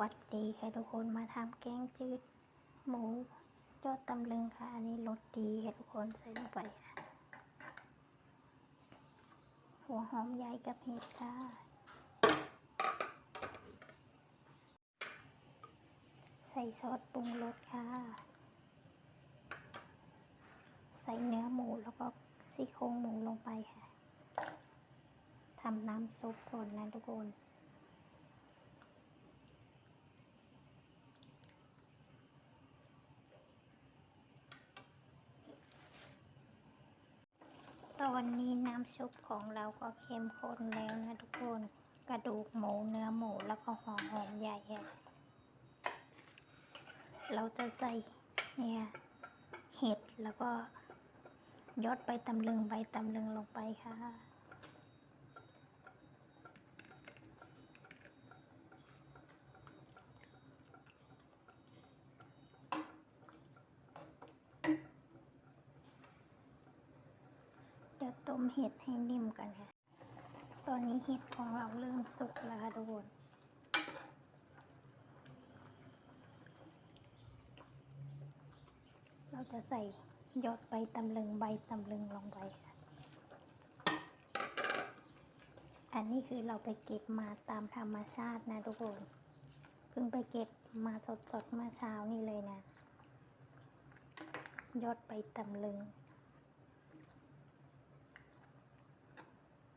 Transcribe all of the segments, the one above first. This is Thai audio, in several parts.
วัสดีค่ะทุกคนมาทำแกงจืดหมูยอดตำลึงค่ะ อันนี้รสดีค่ะทุกคนใส่ลงไปค่ะหัวหอมใหญ่กับเห็ดค่ะ ใส่ซอสปรุงรสค่ะ ใส่เนื้อหมูแล้วก็ซี่โครงหมูลงไปค่ะทำน้ำซุปก่อนนะทุกคน วันนี้น้ำซุปของเราก็เข้มข้นแล้วนะทุกคน กระดูกหมูเนื้อหมูแล้วก็หอมหอมใหญ่อะเราจะใส่เนี่ยเห็ดแล้วก็ยอดใบตำลึงใบตำลึงลงไปค่ะ ต้มเห็ดให้นิ่มกันค่ะ ตอนนี้เห็ดของเราเริ่มสุกแล้วค่ะทุกคนเราจะใส่ยอดใบตำลึงใบตำลึงลงไปค่ะ อันนี้คือเราไปเก็บมาตามธรรมชาตินะทุกคน เพิ่งไปเก็บมาสดๆเมื่อเช้านี่เลยนะ ยอดใบตำลึง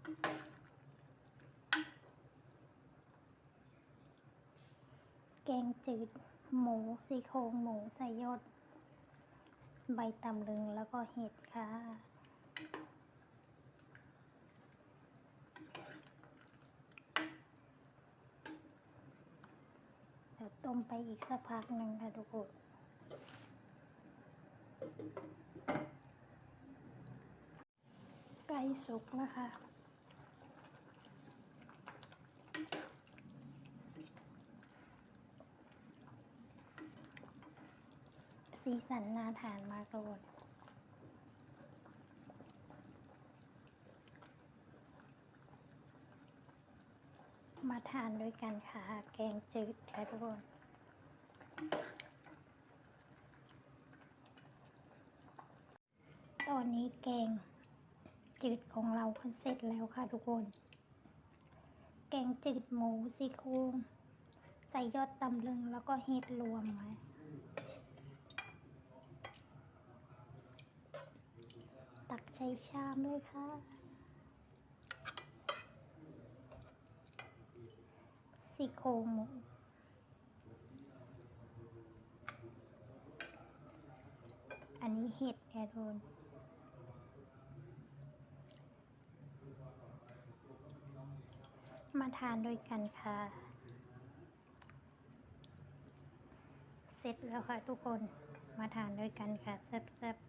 แกงจืด หมูซี่โครงหมูใส่ยอดใบตำลึงแล้วก็เห็ดค่ะเดี๋ยวต้มไปอีกสักพักหนึ่งค่ะทุกคนไก่สุกนะคะ สีสันน่าทานมากเลยมาทานด้วยกันค่ะ แกงจืดค่ะทุกคนตอนนี้แกงจืดของเราก็เสร็จแล้วค่ะทุกคน แกงจืดหมูซี่โครงใส่ยอดตำลึงแล้วก็เห็ดรวมไว้ ตัก ใช้ชามเลยค่ะซี่โครงหมูอันนี้เห็ดแอโทนมาทานด้วยกันค่ะ เสร็จแล้วค่ะทุกคน มาทานด้วยกันค่ะแซ่บๆ